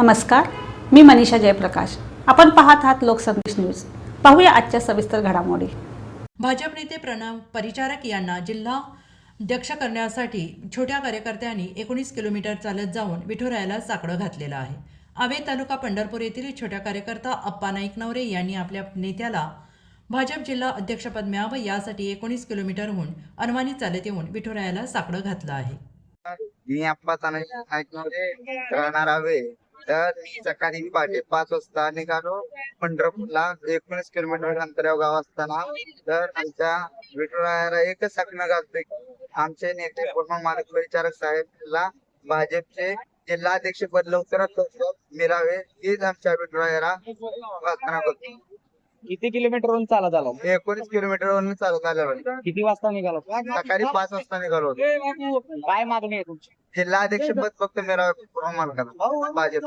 नमस्कार मी मनीषा जयप्रकाश. आपण पाहत आहात लोकसंदेश न्यूज. पाहूया आजच्या सविस्तर घडामोडी. भाजप नेते प्रणव परिचारक यांना जिल्हा अध्यक्ष करण्यासाठी छोट्या कार्यकर्त्यांनी एकोणीस किलोमीटर चालत जाऊन विठुरायाला साकडं घातलेलं आहे. आवे तालुका पंढरपूर येथील छोट्या कार्यकर्ता अप्पा नाईक नवरे यांनी आपल्या नेत्याला भाजप जिल्हा अध्यक्षपद मिळावं यासाठी एकोणीस किलोमीटरहून अनवाणी चालत येऊन विठुरायाला साकडं घातलं आहे. मी आप्पा राहणार हवे तर सकाळी पहाटे पाच वाजता निघालो. पंढरपूरला एकोणीस किलोमीटर अंतरावर गाव असताना. तर आमच्या विठुरायाला एकच सपन घालतोय आमचे नेते पूर्ण मालक परिचारक साहेबला भाजपचे जिल्हाध्यक्ष पद लवकरात लवकर मिळावे हीच आमच्या विठुरायाला प्रार्थना करतो. किती किलोमीटरवरून चालत आला? एकोणीस किलोमीटर वरून चालत आलेलो किती वाजता निघाला सकाळी पाच वाजता निघालो काय मागणी आहे तुमची? जिल्हाध्यक्ष पद फक्त पूर्ण मालकाला भाजप